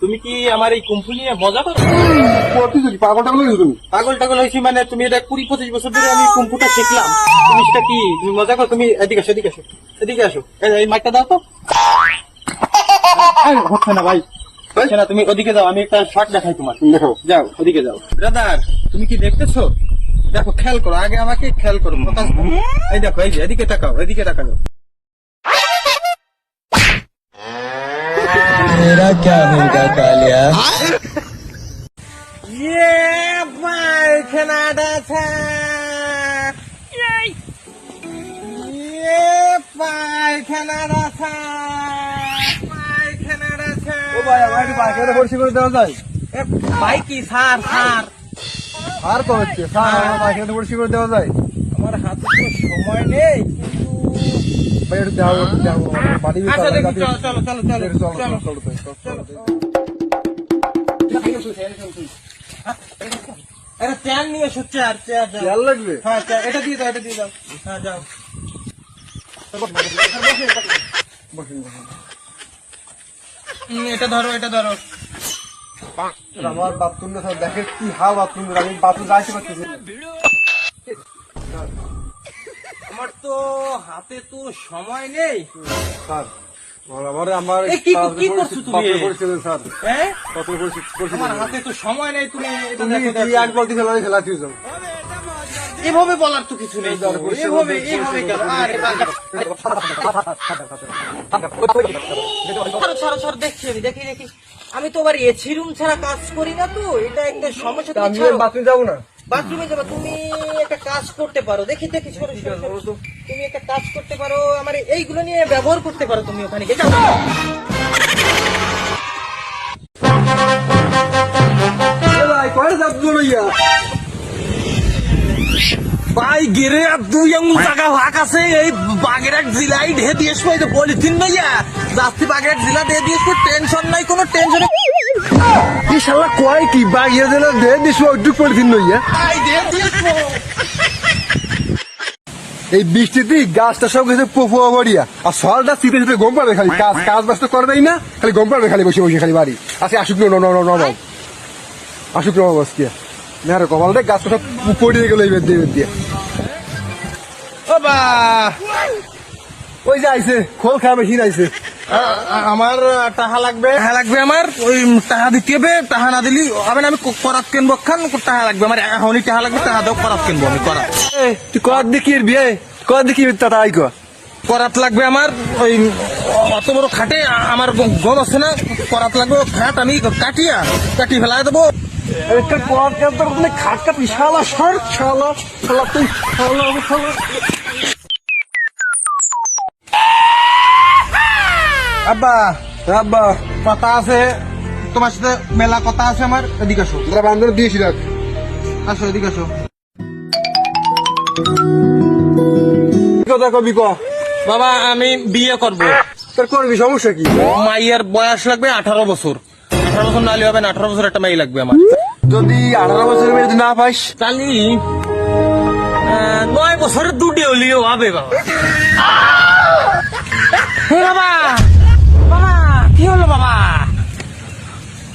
তুমি কি আমার এই কুম্ফু নিয়ে মজা করো? পাগল টাগল হয়েছো তুমি? পাগল টাগল হয়েছি মানে তুমি এটা কুড়ি পঁচিশ বছর ধরে আমি কুম্ফুটা শিখলাম। তুমি সেটা কি তুমি মজা করো? তুমি এদিকে আসো এদিকে আসো এদিকে আসো এই- মাইকটা দাও তো। হচ্ছে না ভাই। হচ্ছে না তুমি ওদিকে যাও আমি একটা শর্ট দেখাই তোমার। দেখো। যাও ওদিকে যাও। ব্রাদার তুমি কি দেখতেছো? দেখো খেয়াল করো আগে আমাকে খেয়াল করো। এই দেখো এই যে এদিকে তাকাও এদিকে তাকাও। मेरा क्या मिलता कालिया? ये भाई खनाडा था। ये পায়খানারা খা পায়খানারা খা ও ভাই আমার একটু পায়খানা ভর্তি করে দেওয়া যায় এ ভাই কি সার সার সার তো হচ্ছে সার পায়খানা ভর্তি করে দেওয়া যায় আমার হাতে তো সময় নেই কিন্তু বাইরে যাও যাও বাড়ি আচ্ছা, চলো চলো চলো চলো। চলো চলো চলো এটা চেয়ার হ্যাঁ যাও। এটা এটা ধরো। আমার বাথরুমটা দেখে কি হাল বাথরুম আমি বাথরুম যাইতে পারতেছি তো হাতে তো সময় নেই স্যার আমার কি- কি করছ তুমি? হ্যাঁ আমার হাতে তো সময় নেই তুমি দিয়েছ এভাবে বলার তো কিছু নেই এভাবে এভাবে ছাড়ো ছাড়ো ছাড়ো দেখছি আমি দেখি দেখি আমি তো আবার এসি রুম ছাড়া কাজ করি না তো এটা একটা সমস্যা তুমি আমি বাথরুম যাব না বাথরুমে যাবে তুমি একটা কাজ করতে পারো দেখি দেখি সরো, সরো, সরো। তুমি একটা কাজ করতে পারো আমার এইগুলো নিয়ে ব্যবহার করতে পারো তুমি ওখানে গিয়ে যাও। ভাই গেরে আর দুই এমন জায়গা ভাগ আছে এই বাগেরহাট জেলায় ঢে তো পলিথিন নইয়া যাচ্ছি বাগেরহাট জেলা দিয়ে দিয়েছ টেনশন নাই কোনো টেনশন শালা কয় কি বাগিয়ে দিলে দে দিছো নাই এই বৃষ্টিতে গাছটা সব গেছে পোপোয়া বাড়িয়া। আর সলটা শীতে শীতে গম পাবে খালি। কাজ কাজ বাজ তো করে দেয় না, খালি গম পাবে খালি, বসে বসে খালি বাড়ি। আচ্ছা আসুক ন ন ন ন আসুক কপাল রে গাছটা সব পড়িয়ে গেল, এই বেদ দিয়ে বেদ দিয়ে। ও বা ওই যে আইছে, খোল খাওয়া মেশিন আইছে। আমার টাহা লাগবে। টাহা লাগবে আমার? ওই টাহা দিতে হবে টাহা না দিলি আমি ক- করাত কিনবো খান টাহা লাগবে আমার। এখনই টাহা লাগবে টাহা দাও করাত কিনবো আমি করাত। তুই কর দেখি বিয়ে কর দেখি তাতা আই কর। করাত লাগবে আমার ওই অত বড় খাটে আমার গম আছে না করাত লাগবে খাট আমি কাটিয়া কাটি ফেলাই দেবো। একটা কর কেন তোর বলে খাট কাট শালা শালা শালা তুই শালা শালা। আব্বা আব্বা কথা আছে তোমার সাথে মেলা কথা আছে আমার এদিকে আসো। তোরা বান্ধব দিয়েছি রাখ। আসো এদিকে আসো। কথা কবি ক? বাবা আমি বিয়ে করব। তোর করবি সমস্যা কি? মাইয়ের বয়স লাগবে আঠারো বছর। আঠারো বছর নালি হবে না আঠারো বছর একটা মাই লাগবে আমার। যদি আঠারো বছরের মেয়ে যদি না পাইস আহ, নয় বছরের দুটি হলিও হবে বাবা। বাবা!